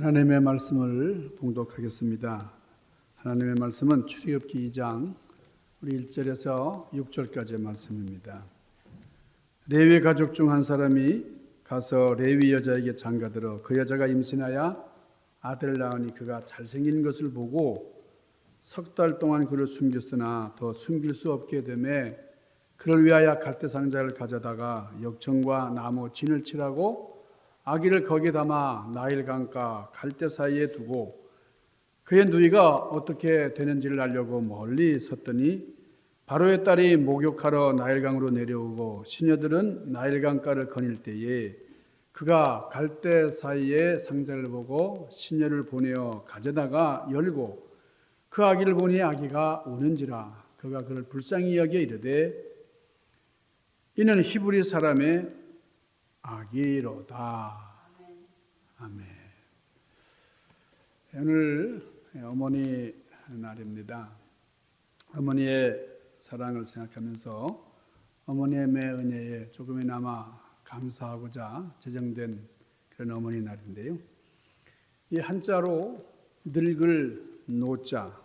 하나님의 말씀을 봉독하겠습니다. 하나님의 말씀은 출애굽기 2장 우리 1절에서 6절까지의 말씀입니다. 레위 가족 중 한 사람이 가서 레위 여자에게 장가들어 그 여자가 임신하여 아들을 낳으니 그가 잘생긴 것을 보고 석 달 동안 그를 숨겼으나 더 숨길 수 없게 되매 그를 위하여 갈대 상자를 가져다가 역청과 나무 진을 칠하고 아기를 거기에 담아 나일 강가 갈대 사이에 두고 그의 누이가 어떻게 되는지를 알려고 멀리 섰더니 바로의 딸이 목욕하러 나일강으로 내려오고 시녀들은 나일강가를 거닐 때에 그가 갈대 사이에 상자를 보고 시녀를 보내어 가져다가 열고 그 아기를 보니 아기가 우는지라 그가 그를 불쌍히 여겨 이르되 이는 히브리 사람의 아기로다. 아멘. 오늘 어머니 날입니다. 어머니의 사랑을 생각하면서 어머니의 은혜에 조금이나마 감사하고자 제정된 그런 어머니 날인데요. 이 한자로 늙을 노자,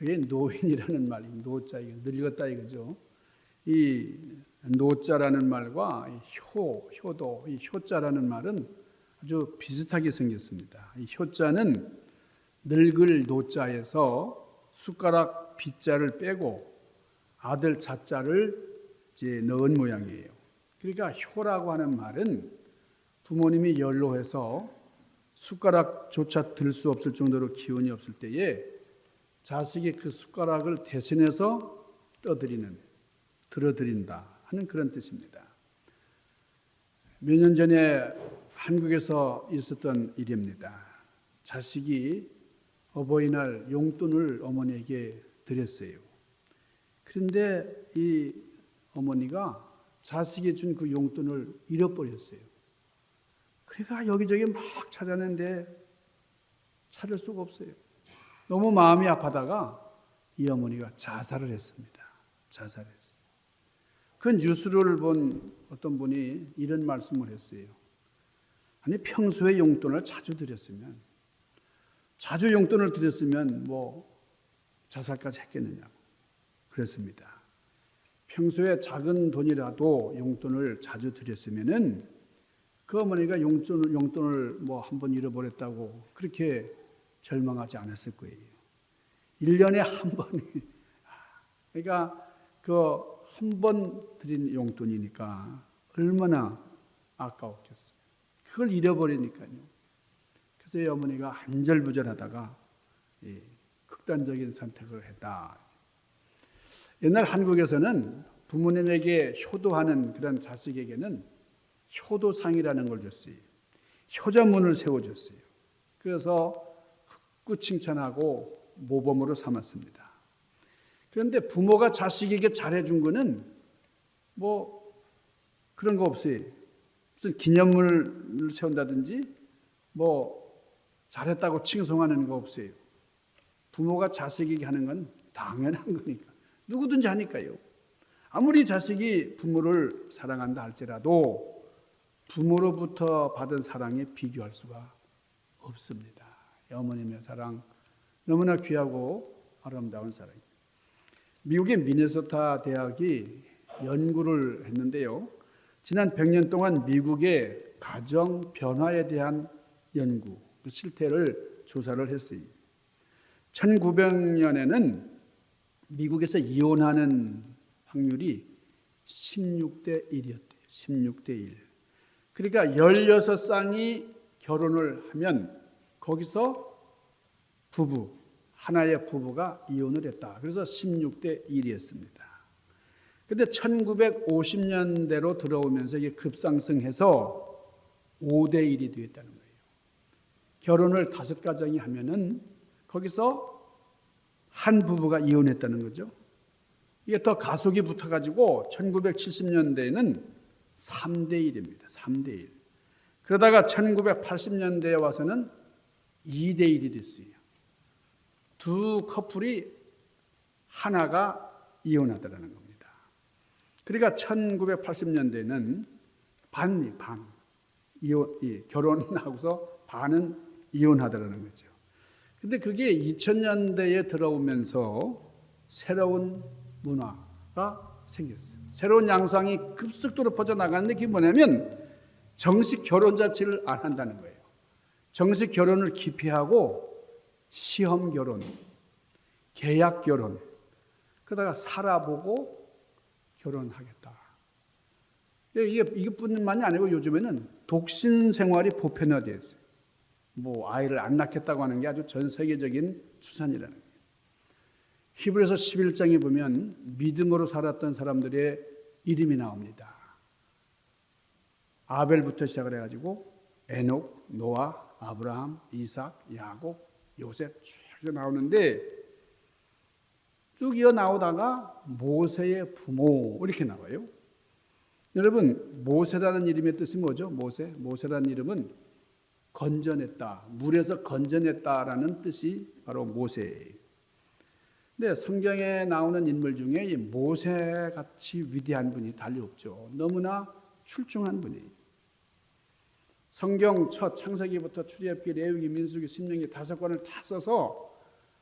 이게 노인이라는 말이 노자, 늙었다 이거죠. 이 노자라는 말과 효, 효도, 이 효자라는 말은 아주 비슷하게 생겼습니다. 이 효자는 늙을 노자에서 숟가락 빗자를 빼고 아들 자자를 이제 넣은 모양이에요. 그러니까 효라고 하는 말은 부모님이 연로해서 숟가락조차 들 수 없을 정도로 기운이 없을 때에 자식이 그 숟가락을 대신해서 떠드리는, 들어드린다 하는 그런 뜻입니다. 몇 년 전에 한국에서 있었던 일입니다. 자식이 어버이날 용돈을 어머니에게 드렸어요. 그런데 이 어머니가 자식이 준 그 용돈을 잃어버렸어요. 그러니까 여기저기 막 찾았는데 찾을 수가 없어요. 너무 마음이 아파다가 이 어머니가 자살을 했습니다. 자살했어요. 그 뉴스를 본 어떤 분이 이런 말씀을 했어요. 아니 평소에 용돈을 자주 드렸으면 자주 용돈을 드렸으면 뭐 자살까지 했겠느냐고 그랬습니다. 평소에 작은 돈이라도 용돈을 자주 드렸으면은 그 어머니가 용돈을 용돈을 뭐 한 번 잃어버렸다고 그렇게 절망하지 않았을 거예요. 1년에 한 번이 그러니까 그 한 번 드린 용돈이니까 얼마나 아까웠겠어요. 그걸 잃어버리니까요. 그래서 이 어머니가 안절부절하다가 극단적인 선택을 했다. 옛날 한국에서는 부모님에게 효도하는 그런 자식에게는 효도상이라는 걸 줬어요. 효자문을 세워줬어요. 그래서 흑구 칭찬하고 모범으로 삼았습니다. 그런데 부모가 자식에게 잘해준 거는 뭐 그런 거 없어요. 무슨 기념물을 세운다든지 뭐 잘했다고 칭송하는 거 없어요. 부모가 자식에게 하는 건 당연한 거니까. 누구든지 하니까요. 아무리 자식이 부모를 사랑한다 할지라도 부모로부터 받은 사랑에 비교할 수가 없습니다. 어머님의 사랑 너무나 귀하고 아름다운 사랑입니다. 미국의 미네소타 대학이 연구를 했는데요. 지난 100년 동안 미국의 가정 변화에 대한 연구, 그 실태를 조사를 했어요. 1900년에는 미국에서 이혼하는 확률이 16대 1이었대요. 16대 1. 그러니까 16쌍이 결혼을 하면 거기서 부부, 하나의 부부가 이혼을 했다. 그래서 16대 1이었습니다. 근데 1950년대로 들어오면서 이게 급상승해서 5대 1이 되었다는 거예요. 결혼을 다섯 가정이 하면은 거기서 한 부부가 이혼했다는 거죠. 이게 더 가속이 붙어가지고 1970년대에는 3대 1입니다. 3대 1. 그러다가 1980년대에 와서는 2대 1이 됐어요. 두 커플이 하나가 이혼하더라는 겁니다. 그러니까 1980년대는 반이 반. 이혼, 결혼하고서 반은 이혼하더라는 거죠. 근데 그게 2000년대에 들어오면서 새로운 문화가 생겼어요. 새로운 양상이 급속도로 퍼져나가는데 그게 뭐냐면 정식 결혼 자체를 안 한다는 거예요. 정식 결혼을 기피하고 시험 결혼, 계약 결혼, 그러다가 살아보고 결혼하겠다. 이게 이것뿐만이 아니고 요즘에는 독신 생활이 보편화되어 있어요. 뭐 아이를 안 낳겠다고 하는 게 아주 전 세계적인 추산이라는 거예요. 히브리서 11장에 보면 믿음으로 살았던 사람들의 이름이 나옵니다. 아벨부터 시작을 해가지고 에녹, 노아, 아브라함, 이삭, 야곱, 요셉 쭉 나오는데 쭉 이어 나오다가 모세의 부모 이렇게 나와요. 여러분 모세라는 이름의 뜻이 뭐죠? 모세 모세라는 이름은 건져냈다 물에서 건져냈다라는 뜻이 바로 모세예요. 근데 성경에 나오는 인물 중에 이 모세 같이 위대한 분이 달리 없죠. 너무나 출중한 분이. 성경 첫 창세기부터 출애굽기, 레위기, 민수기, 신명기 다섯 권을 다 써서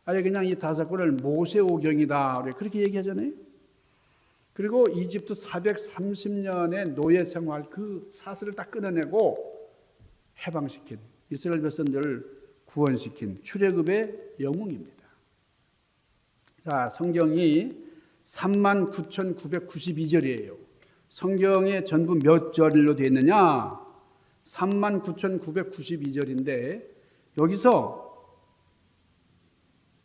아예 그냥 이 다섯 권을 모세오경이다 그렇게 얘기하잖아요. 그리고 이집트 430년의 노예 생활 그 사슬을 딱 끊어내고 해방시킨 이스라엘 백성들을 구원시킨 출애굽의 영웅입니다. 자, 성경이 39,992절이에요. 성경에 전부 몇 절로 되어 있느냐? 39,992절인데 여기서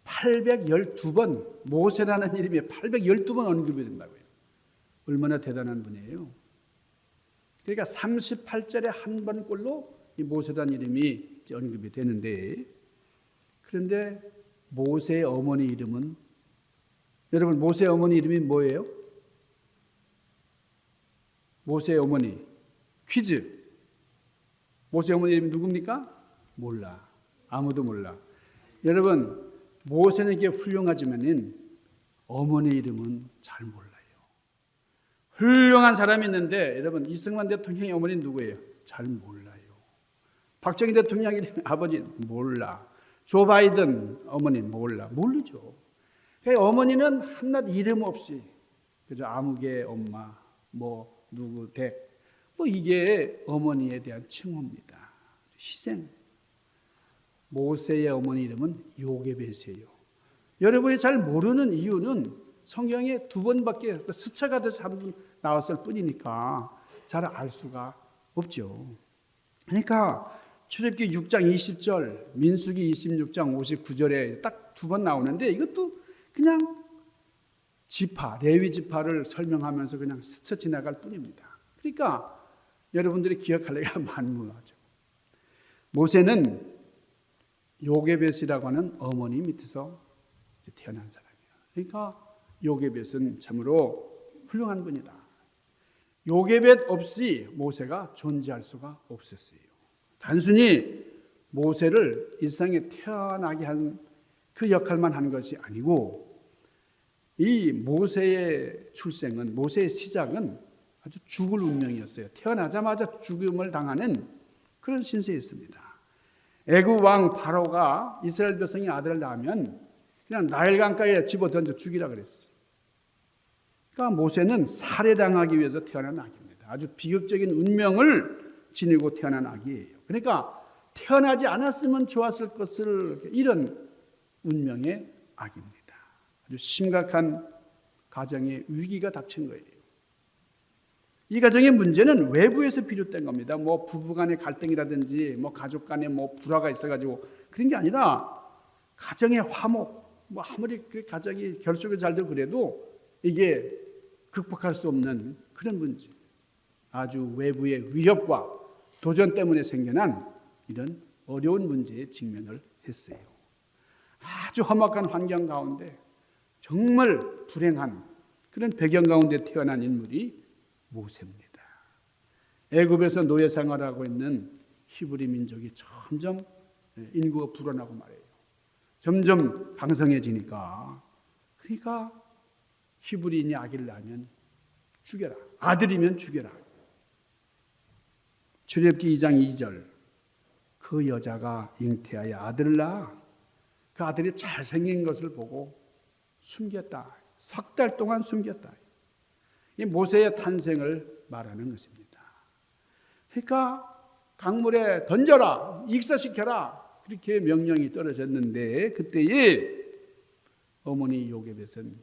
812번 모세라는 이름이 812번 언급이 된다고요. 얼마나 대단한 분이에요. 그러니까 38절에 한 번꼴로 이 모세라는 이름이 언급이 되는데 그런데 모세의 어머니 이름은 여러분 모세의 어머니 이름이 뭐예요? 모세의 어머니 퀴즈 모세 어머니 이름이 누굽니까? 몰라. 아무도 몰라. 여러분, 모세는 게 훌륭하지만은 어머니 이름은 잘 몰라요. 훌륭한 사람이 있는데 여러분 이승만 대통령의 어머니 누구예요? 잘 몰라요. 박정희 대통령 이 아버지 몰라. 조 바이든 어머니 몰라. 모르죠. 그러니까 어머니는 한낱 이름 없이 그저 아무개 엄마 뭐 누구 댁뭐 이게 어머니에 대한 칭호입니다. 희생. 모세의 어머니 이름은 요게벳이에요. 여러분이 잘 모르는 이유는 성경에 두 번밖에 스쳐가 돼서 한번 나왔을 뿐이니까 잘 알 수가 없죠. 그러니까 출애굽기 6장 20절, 민수기 26장 59절에 딱 두 번 나오는데 이것도 그냥 지파, 레위 지파를 설명하면서 그냥 스쳐 지나갈 뿐입니다. 그러니까 여러분들이 기억할 얘기가 만무하죠. 모세는 요게벳이라고 하는 어머니 밑에서 태어난 사람이에요. 그러니까 요게벳은 참으로 훌륭한 분이다. 요게벳 없이 모세가 존재할 수가 없었어요. 단순히 모세를 일상에 태어나게 한 그 역할만 한 것이 아니고 이 모세의 출생은 모세의 시작은 아주 죽을 운명이었어요. 태어나자마자 죽음을 당하는 그런 신세였습니다. 애굽 왕 바로가 이스라엘 백성이 아들을 낳으면 그냥 나일 강가에 집어 던져 죽이라 그랬어요. 그러니까 모세는 살해당하기 위해서 태어난 아기입니다. 아주 비극적인 운명을 지니고 태어난 아기예요. 그러니까 태어나지 않았으면 좋았을 것을 이런 운명의 아기입니다. 아주 심각한 가정의 위기가 닥친 거예요. 이 가정의 문제는 외부에서 비롯된 겁니다. 뭐 부부 간의 갈등이라든지 뭐 가족 간에 뭐 불화가 있어 가지고 그런 게 아니라 가정의 화목, 뭐 아무리 그 가정이 결속이 잘도 그래도 이게 극복할 수 없는 그런 문제. 아주 외부의 위협과 도전 때문에 생겨난 이런 어려운 문제에 직면을 했어요. 아주 험악한 환경 가운데 정말 불행한 그런 배경 가운데 태어난 인물이 모세입니다. 애굽에서 노예 생활하고 있는 히브리 민족이 점점 인구가 불어나고 말이에요. 점점 강성해지니까 그러니까 히브리인이 아기를 낳으면 죽여라. 아들이면 죽여라. 출애굽기 2장 2절. 그 여자가 잉태하여 아들을 낳아 그 아들이 잘생긴 것을 보고 숨겼다. 석 달 동안 숨겼다. 이 모세의 탄생을 말하는 것입니다. 그러니까 강물에 던져라, 익사시켜라 그렇게 명령이 떨어졌는데 그때에 어머니 요괴벳은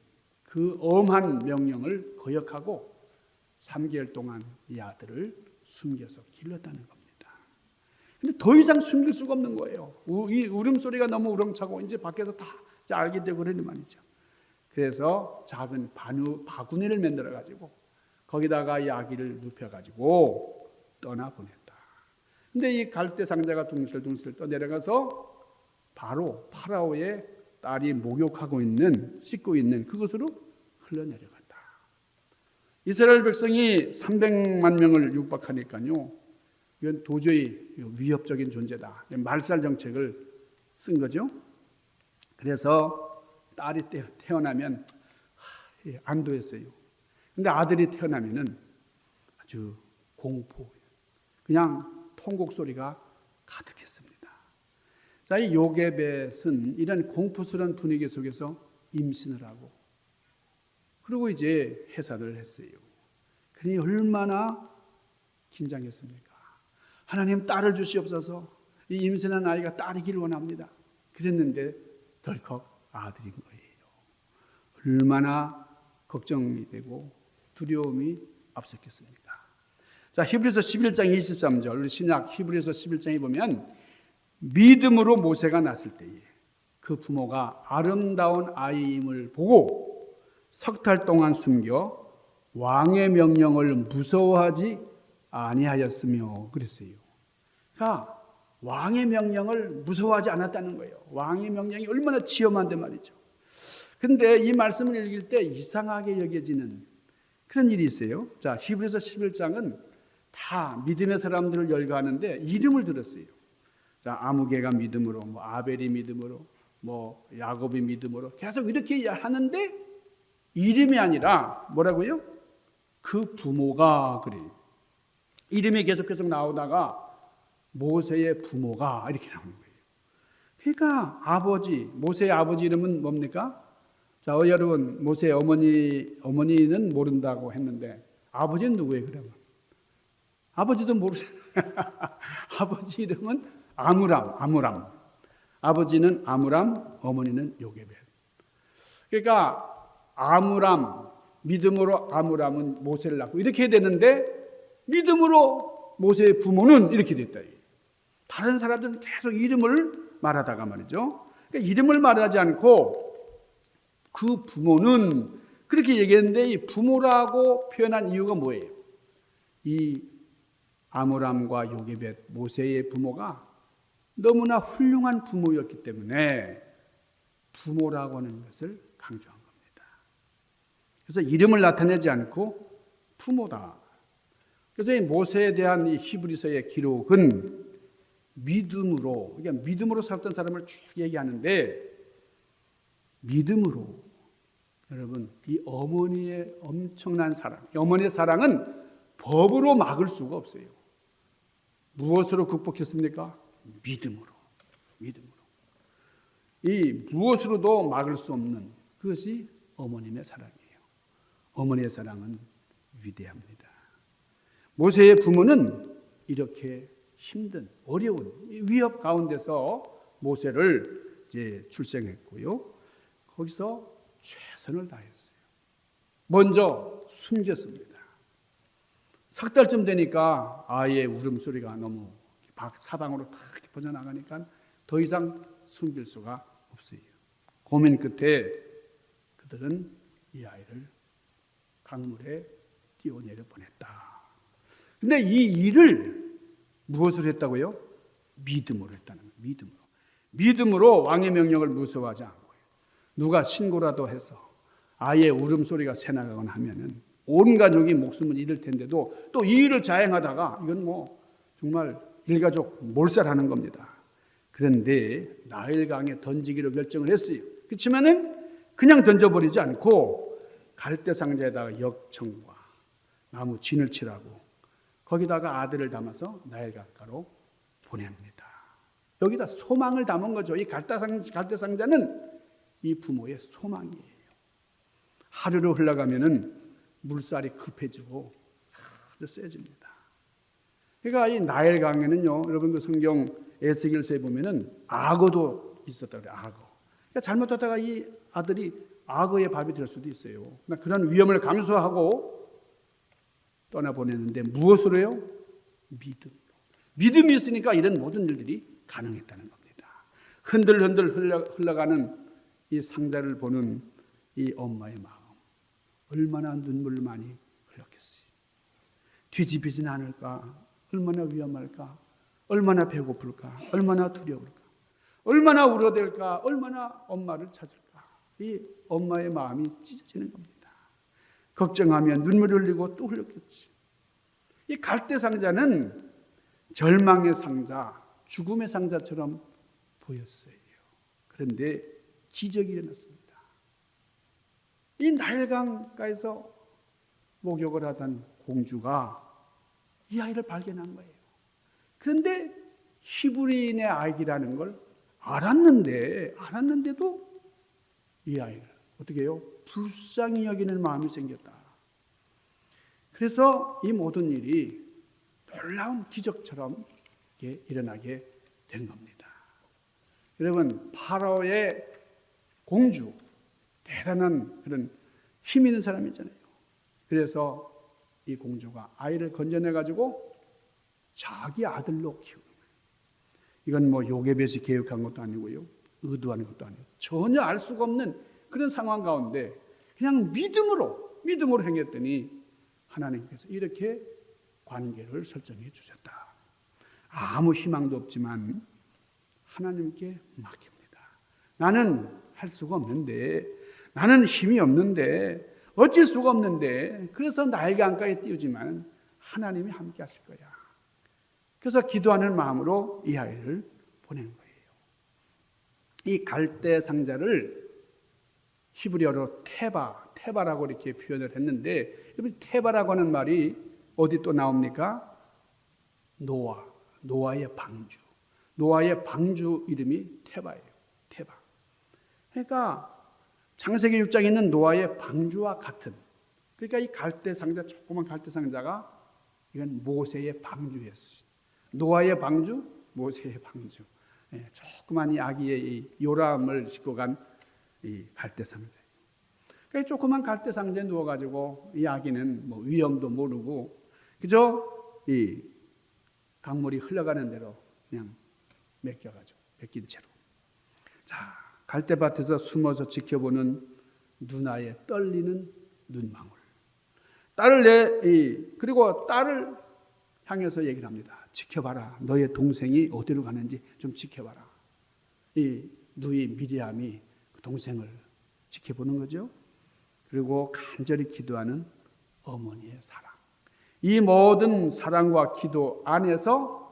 그 엄한 명령을 거역하고 3개월 동안 이 아들을 숨겨서 길렀다는 겁니다. 근데 더 이상 숨길 수가 없는 거예요. 우- 이 울음소리가 너무 우렁차고 이제 밖에서 다 알게 되고 그러니 말이죠. 그래서 작은 바누, 바구니를 만들어 가지고 거기다가 이 아기를 눕혀 가지고 떠나 보냈다. 근데 이 갈대 상자가 둥실둥실 떠내려가서 바로 파라오의 딸이 목욕하고 있는 씻고 있는 그곳으로 흘러내려간다. 이스라엘 백성이 300만 명을 육박하니까요. 이건 도저히 위협적인 존재다. 말살 정책을 쓴 거죠. 그래서 딸이 태- 태어나면 하, 예, 안도했어요. 근데 아들이 태어나면은 아주 공포, 그냥 통곡 소리가 가득했습니다. 자, 이 요게벳은 이런 공포스러운 분위기 속에서 임신을 하고 그리고 이제 해산을 했어요. 그러니 얼마나 긴장했습니까? 하나님 딸을 주시옵소서. 이 임신한 아이가 딸이길 원합니다. 그랬는데 덜컥 아들인 거예요. 얼마나 걱정이 되고 두려움이 앞섰겠습니까? 자, 히브리서 11장 23절 우리 신약 히브리서 11장에 보면 믿음으로 모세가 났을 때에 그 부모가 아름다운 아이임을 보고 석 달 동안 숨겨 왕의 명령을 무서워하지 아니하였으며 그랬어요. 그러니까 왕의 명령을 무서워하지 않았다는 거예요. 왕의 명령이 얼마나 치엄한데 말이죠. 근데 이 말씀을 읽을 때 이상하게 여겨지는 그런 일이 있어요. 자, 히브리서 11장은 다 믿음의 사람들을 열거하는데 이름을 들었어요. 자, 아무개가 믿음으로, 뭐 아벨이 믿음으로, 뭐 야곱이 믿음으로 계속 이렇게 하는데 이름이 아니라 뭐라고요? 그 부모가 그래요. 이름이 계속 계속 나오다가 모세의 부모가 이렇게 나오는 거예요. 그러니까 아버지, 모세의 아버지 이름은 뭡니까? 자, 어, 여러분, 모세의 어머니, 어머니는 모른다고 했는데 아버지는 누구예요, 그러면? 아버지도 모르잖아요. 아버지 이름은 아무람, 아무람. 아버지는 아무람, 어머니는 요게벳. 그러니까 아무람, 믿음으로 아무람은 모세를 낳고 이렇게 되는데 믿음으로 모세의 부모는 이렇게 됐다. 다른 사람들은 계속 이름을 말하다가 말이죠. 그러니까 이름을 말하지 않고 그 부모는 그렇게 얘기했는데 이 부모라고 표현한 이유가 뭐예요? 이 아므람과 요게벳 모세의 부모가 너무나 훌륭한 부모였기 때문에 부모라고 하는 것을 강조한 겁니다. 그래서 이름을 나타내지 않고 부모다. 그래서 이 모세에 대한 이 히브리서의 기록은 믿음으로, 그러니까 믿음으로 살았던 사람을 쭉 얘기하는데 믿음으로 여러분 이 어머니의 엄청난 사랑, 이 어머니의 사랑은 법으로 막을 수가 없어요. 무엇으로 극복했습니까? 믿음으로, 믿음으로. 이 무엇으로도 막을 수 없는 그것이 어머님의 사랑이에요. 어머니의 사랑은 위대합니다. 모세의 부모는 이렇게 힘든 어려운 위협 가운데서 모세를 이제 출생했고요. 거기서 최선을 다했어요. 먼저 숨겼습니다. 석 달쯤 되니까 아이의 울음소리가 너무 밖 사방으로 다 이렇게 퍼져나가니까 더 이상 숨길 수가 없어요. 고민 끝에 그들은 이 아이를 강물에 뛰어내려 보냈다. 근데 이 일을 무엇으로 했다고요? 믿음으로 했다는 거예요. 믿음으로. 믿음으로 왕의 명령을 무서워하지 않고요. 누가 신고라도 해서 아이의 울음소리가 새나가거나 하면은 온 가족이 목숨을 잃을 텐데도 또 이 일을 자행하다가 이건 뭐 정말 일가족 몰살하는 겁니다. 그런데 나일강에 던지기로 결정을 했어요. 그렇지만은 그냥 던져버리지 않고 갈대 상자에다가 역청과 나무 진을 칠하고 거기다가 아들을 담아서 나일강가로 보냅니다. 여기다 소망을 담은 거죠. 이 갈대상, 갈대상자는 이 부모의 소망이에요. 하루로 흘러가면은 물살이 급해지고 아주 세집니다. 그러니까 이 나일강에는요, 여러분 그 성경 에스겔서에 보면은 악어도 있었다 그래요. 악어. 그러니까 잘못하다가 이 아들이 악어의 밥이 될 수도 있어요. 그러나 그런 위험을 감수하고 떠나 보냈는데 무엇으로요? 믿음. 믿음이 있으니까 이런 모든 일들이 가능했다는 겁니다. 흔들흔들 흘러, 흘러 가는 이 상자를 보는 이 엄마의 마음 얼마나 눈물을 많이 흘렸겠어요. 뒤집히진 않을까? 얼마나 위험할까? 얼마나 배고플까? 얼마나 두려울까? 얼마나 울어댈까? 얼마나 엄마를 찾을까? 이 엄마의 마음이 찢어지는 겁니다. 걱정하면 눈물 흘리고 또 흘렸겠지. 이 갈대 상자는 절망의 상자, 죽음의 상자처럼 보였어요. 그런데 기적이 일어났습니다. 이 나일강가에서 목욕을 하던 공주가 이 아이를 발견한 거예요. 그런데 히브리인의 아이라는 걸 알았는데 알았는데도 이 아이를 어떻게 해요? 불쌍히 여기는 마음이 생겼다. 그래서 이 모든 일이 놀라운 기적처럼 일어나게 된 겁니다. 여러분 파라오의 공주 대단한 그런 힘 있는 사람이잖아요. 그래서 이 공주가 아이를 건져내 가지고 자기 아들로 키우는 거예요. 이건 뭐 요괴배시 계획한 것도 아니고요. 의도하는 것도 아니고 전혀 알 수가 없는 그런 상황 가운데 그냥 믿음으로 믿음으로 행했더니 하나님께서 이렇게 관계를 설정해 주셨다. 아무 희망도 없지만 하나님께 맡깁니다. 나는 할 수가 없는데 나는 힘이 없는데 어쩔 수가 없는데 그래서 날개 안가에 띄우지만 하나님이 함께 하실 거야. 그래서 기도하는 마음으로 이 아이를 보낸 거예요. 이 갈대 상자를 히브리어로 테바, 테바라고 이렇게 표현을 했는데 테바라고 하는 말이 어디 또 나옵니까? 노아, 노아의 방주. 노아의 방주 이름이 테바예요. 테바. 그러니까 창세기 6장에 있는 노아의 방주와 같은 그러니까 이 갈대 상자 조그만 갈대 상자가 이건 모세의 방주였어요. 노아의 방주, 모세의 방주. 예, 조그만 이 아기의 이 요람을 싣고 간 이 갈대 상자. 그러니까 조그만 갈대 상자에 누워 가지고 이 아기는 뭐 위험도 모르고 그저 이 강물이 흘러가는 대로 그냥 맡겨 가지고 맡긴 채로. 자, 갈대밭에서 숨어서 지켜보는 누나의 떨리는 눈망울. 딸을 내, 이, 그리고 딸을 향해서 얘기를 합니다. 지켜봐라. 너의 동생이 어디로 가는지 좀 지켜봐라. 이 누이 미리암이 그 동생을 지켜보는 거죠. 그리고 간절히 기도하는 어머니의 사랑. 이 모든 사랑과 기도 안에서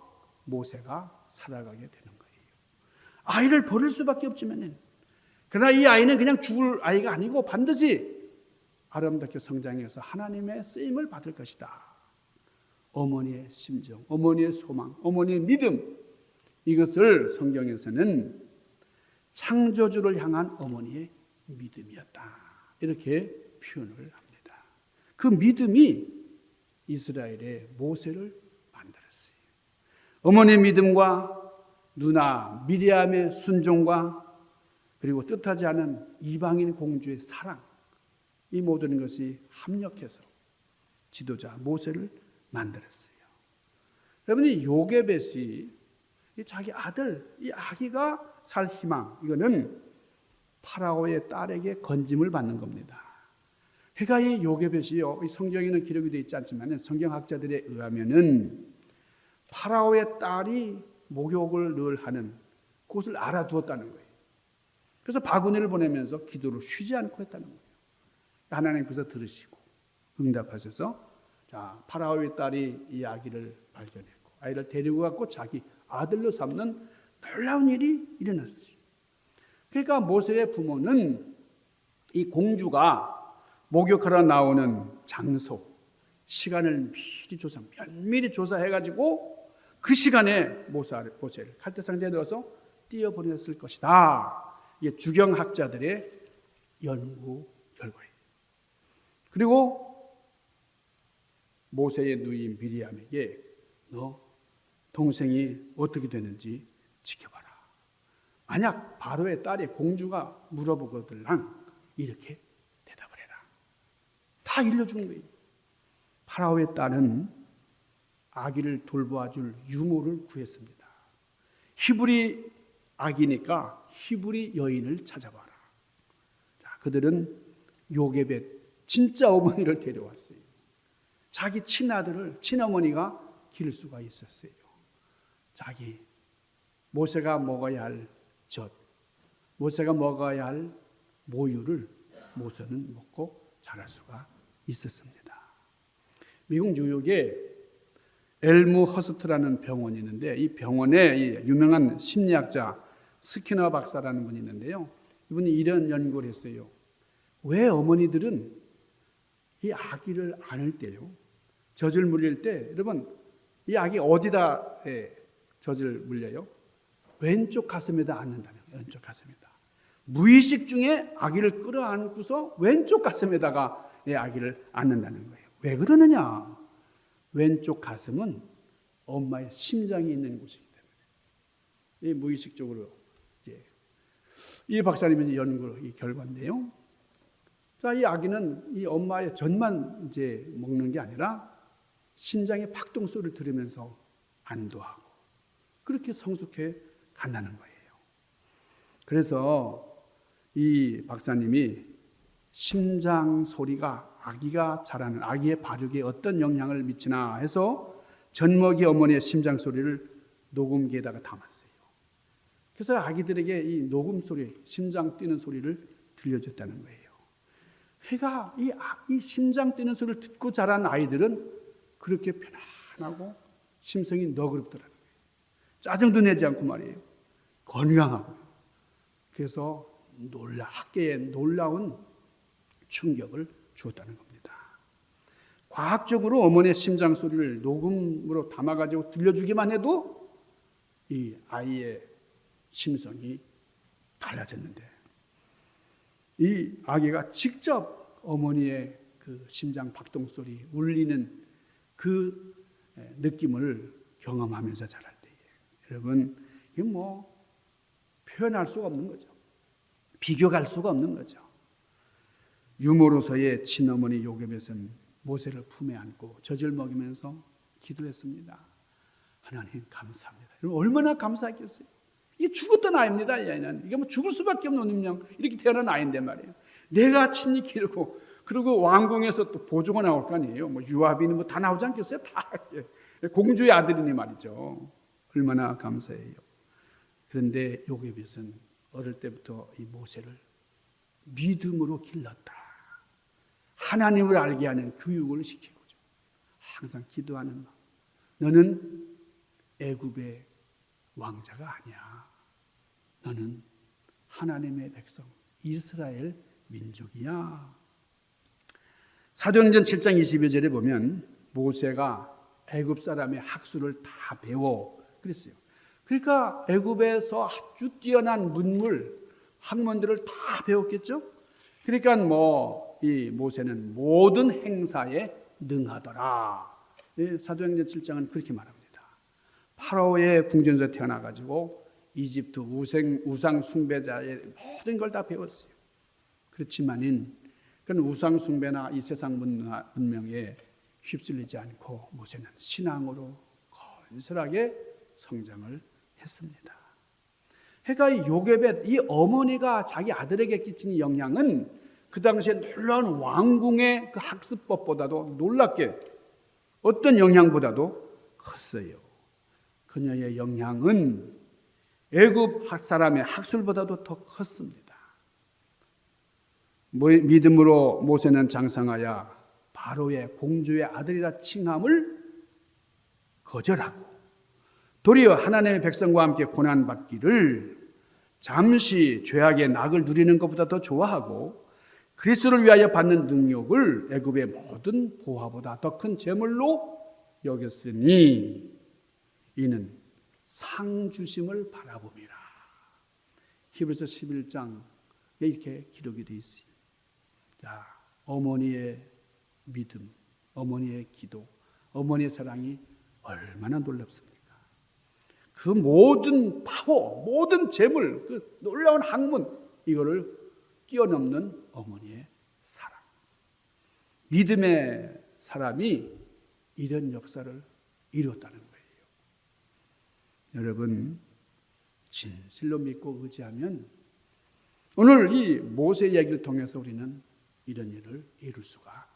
모세가 살아가게 되는 거예요. 아이를 버릴 수밖에 없지만은 그러나 이 아이는 그냥 죽을 아이가 아니고 반드시 아름답게 성장해서 하나님의 쓰임을 받을 것이다. 어머니의 심정, 어머니의 소망, 어머니의 믿음 이것을 성경에서는 창조주를 향한 어머니의 믿음이었다. 이렇게 표현을 합니다. 그 믿음이 이스라엘의 모세를 만들었어요. 어머니의 믿음과 누나 미리암의 순종과 그리고 뜻하지 않은 이방인 공주의 사랑 이 모든 것이 합력해서 지도자 모세를 만들었어요. 여러분이 요게벳이 자기 아들 이 아기가 살 희망 이거는 파라오의 딸에게 건짐을 받는 겁니다. 요게벳이요 이 성경에는 기록이 되어 있지 않지만 성경학자들에 의하면은 파라오의 딸이 목욕을 늘 하는 곳을 알아두었다는 거예요. 그래서 바구니를 보내면서 기도를 쉬지 않고 했다는 거예요. 하나님께서 들으시고 응답하셔서 자 파라오의 딸이 이 아기를 발견했고 아이를 데리고 갔고 자기 아들로 삼는 놀라운 일이 일어났어요. 그러니까 모세의 부모는 이 공주가 목욕하러 나오는 장소, 시간을 미리 조사, 면밀히 조사해가지고 그 시간에 모세를, 모세를 칼퇴상자에 넣어서 띄어보냈을 것이다. 이게 주경학자들의 연구 결과예요. 그리고 모세의 누이인 미리암에게 너 동생이 어떻게 되는지 지켜봐라. 만약 바로의 딸이 공주가 물어보거들랑 이렇게 대답을 해라. 다 일러주는 거예요. 파라오의 딸은 아기를 돌보아 줄 유모를 구했습니다. 히브리 아기니까 히브리 여인을 찾아봐라. 자, 그들은 요게벳 진짜 어머니를 데려왔어요. 자기 친아들을 친어머니가 기를 수가 있었어요. 자기 모세가 먹어야 할 젖, 모세가 먹어야 할 모유를 모세는 먹고 자랄 수가 있었습니다. 미국 뉴욕에 엘무 허스트라는 병원이 있는데 이 병원에 이 유명한 심리학자 스키너 박사라는 분이 있는데요. 이분이 이런 연구를 했어요. 왜 어머니들은 이 아기를 안을 때요. 젖을 물릴 때 여러분 이 아기 어디다 예, 젖을 물려요? 왼쪽 가슴에다 안는다면 왼쪽 가슴에다. 무의식 중에 아기를 끌어안고서 왼쪽 가슴에다가 이 아기를 안는다는 거예요. 왜 그러느냐? 왼쪽 가슴은 엄마의 심장이 있는 곳이기 때문에 이 무의식적으로 이제 이 박사님의 연구 이 결과인데요. 자, 이 아기는 이 엄마의 젖만 이제 먹는 게 아니라 심장의 박동 소리를 들으면서 안도하고 그렇게 성숙해 간다는 거예요. 그래서 이 박사님이 심장 소리가 아기가 자라는 아기의 발육에 어떤 영향을 미치나 해서 젖먹이 어머니의 심장 소리를 녹음기에다가 담았어요. 그래서 아기들에게 이 녹음 소리, 심장 뛰는 소리를 들려줬다는 거예요. 해가 이, 아- 이 심장 뛰는 소리를 듣고 자란 아이들은 그렇게 편안하고 심성이 너그럽더라는 거예요. 짜증도 내지 않고 말이에요. 건강하고. 그래서 놀라 학계에 놀라운 충격을 주었다는 겁니다. 과학적으로 어머니의 심장 소리를 녹음으로 담아가지고 들려주기만 해도 이 아이의 심성이 달라졌는데 이 아기가 직접 어머니의 그 심장 박동 소리 울리는 그 느낌을 경험하면서 자랄 때에 여러분 이게 뭐 표현할 수가 없는 거죠. 비교할 수가 없는 거죠. 유모로서의 친어머니 요괴벳은 모세를 품에 안고 젖을 먹이면서 기도했습니다. 하나님 감사합니다. 얼마나 감사했겠어요. 이게 죽었던 아이입니다. 이 아이는 이게 뭐 죽을 수밖에 없는 운명 이렇게 태어난 아이인데 말이에요. 내가 친히 기르고 그리고 왕궁에서 또 보조가 나올 거 아니에요. 뭐 유아비는 뭐 다 나오지 않겠어요? 다 예. 공주의 아들이니 말이죠. 얼마나 감사해요. 그런데 요괴벳은 어릴 때부터 이 모세를 믿음으로 길렀다. 하나님을 알게 하는 교육을 시키고죠. 항상 기도하는 마음. 너는 애굽의 왕자가 아니야. 너는 하나님의 백성, 이스라엘 민족이야. 사도행전 7장 22절에 보면 모세가 애굽 사람의 학술을 다 배워 그랬어요. 그러니까 애굽에서 아주 뛰어난 문물 학문들을 다 배웠겠죠. 그러니까 뭐 이 모세는 모든 행사에 능하더라. 예, 사도행전 7장은 그렇게 말합니다. 파라오의 궁전에서 태어나 가지고 이집트 우생, 우상 숭배자의 모든 걸 다 배웠어요. 그렇지만은 그런 우상 숭배나 이 세상 문명에 휩쓸리지 않고 모세는 신앙으로 건설하게 성장을 했습니다. 해가 이 요게벳 이 어머니가 자기 아들에게 끼친 영향은 그 당시에 놀라운 왕궁의 그 학습법보다도 놀랍게 어떤 영향보다도 컸어요. 그녀의 영향은 애굽 학 사람의 학술보다도 더 컸습니다. 뭐- 믿음으로 모세는 장성하여 바로의 공주의 아들이라 칭함을 거절하고 도리어 하나님의 백성과 함께 고난 받기를 잠시 죄악의 낙을 누리는 것보다 더 좋아하고 그리스도를 위하여 받는 능력을 애굽의 모든 보화보다 더 큰 재물로 여겼으니 이는 상 주심을 바라봄이라. 히브리서 11장에 이렇게 기록이 되어. 자, 어머니의 믿음, 어머니의 기도, 어머니의 사랑이 얼마나 놀랍습니까? 그 모든 파워, 모든 재물, 그 놀라운 학문 이거를 뛰어넘는 어머니의 사랑. 믿음의 사람이 이런 역사를 이루었다는 거예요. 여러분 진실로 믿고 의지하면 오늘 이 모세 얘기를 통해서 우리는 이런 일을 이룰 수가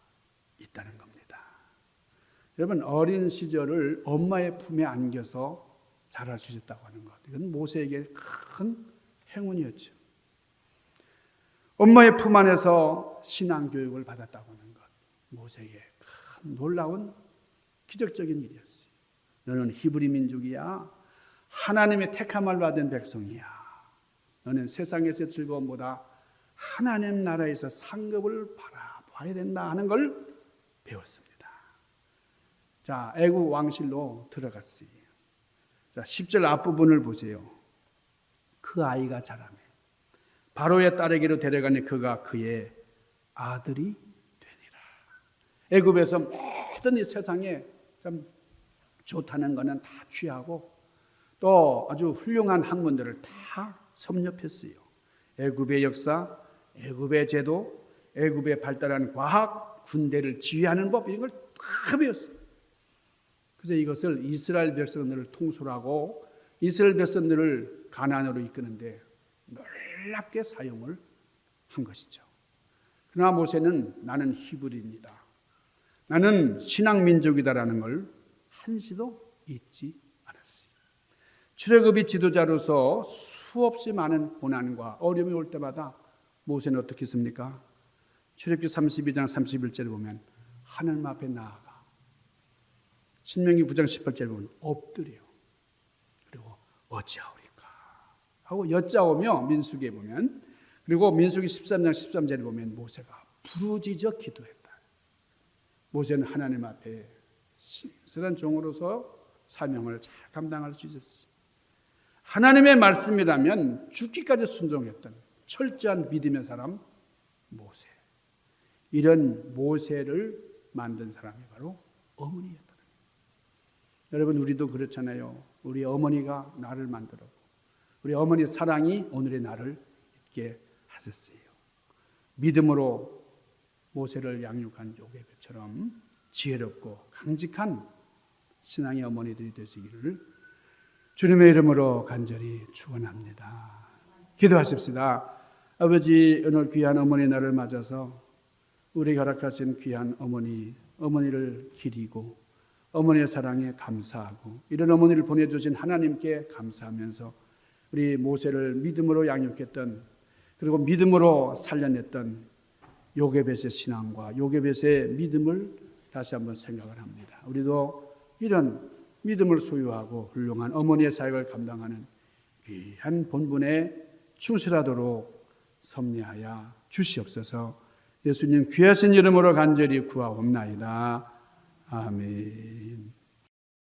있다는 겁니다. 여러분 어린 시절을 엄마의 품에 안겨서 자랄 수 있었다고 하는 것 이건 모세에게 큰 행운이었죠. 엄마의 품 안에서 신앙 교육을 받았다고 하는 것 모세에게 큰 놀라운 기적적인 일이었어요. 너는 히브리 민족이야. 하나님의 택함을 받은 백성이야. 너는 세상에서의 즐거움보다 하나님 나라에서 상급을 바라봐야 된다 하는 걸 배웠습니다. 자, 애국 왕실로 들어갔어요. 자, 10절 앞부분을 보세요. 그 아이가 자라매 바로의 딸에게로 데려가니 그가 그의 아들이 되니라. 애굽에서 모든 이 세상에 참 좋다는 거는 다 취하고 또 아주 훌륭한 학문들을 다 섭렵했어요. 애굽의 역사, 애굽의 제도, 애굽의 발달한 과학, 군대를 지휘하는 법 이런 걸 다 배웠어요. 그래서 이것을 이스라엘 백성들을 통솔하고 이스라엘 백성들을 가난으로 이끄는데 놀랍게 사용을 한 것이죠. 그러나 모세는 나는 히브리입니다. 나는 신앙 민족이다라는 걸 한시도 잊지 않았어요. 출애굽이 지도자로서 수없이 많은 고난과 어려움이 올 때마다 모세는 어떻게 했습니까? 출애굽기 32장 31절에 보면 하나님 앞에 나아가 신명기 9장 18절에 보면 엎드려 그리고 어찌하오리까 하고 여짜오며 민수기에 보면 그리고 민수기 13장 13절에 보면 모세가 부르짖어 기도했다. 모세는 하나님 앞에 신실한 종으로서 사명을 잘 감당할 수 있었어. 하나님의 말씀이라면 죽기까지 순종했던 철저한 믿음의 사람 모세. 이런 모세를 만든 사람이 바로 어머니였다는 거예요. 여러분 우리도 그렇잖아요. 우리 어머니가 나를 만들었고 우리 어머니의 사랑이 오늘의 나를 있게 하셨어요. 믿음으로 모세를 양육한 요괴처럼 지혜롭고 강직한 신앙의 어머니들이 되시기를 주님의 이름으로 간절히 축원합니다. 기도하십시다. 아버지 오늘 귀한 어머니 날을 맞아서 우리 허락하신 귀한 어머니 어머니를 기리고 어머니의 사랑에 감사하고 이런 어머니를 보내주신 하나님께 감사하면서 우리 모세를 믿음으로 양육했던 그리고 믿음으로 살려냈던 요게벳의 신앙과 요게벳의 믿음을 다시 한번 생각을 합니다. 우리도 이런 믿음을 소유하고 훌륭한 어머니의 사역을 감당하는 귀한 본분에 충실하도록 섭리하여 주시옵소서. 예수님 귀하신 이름으로 간절히 구하옵나이다. 아멘.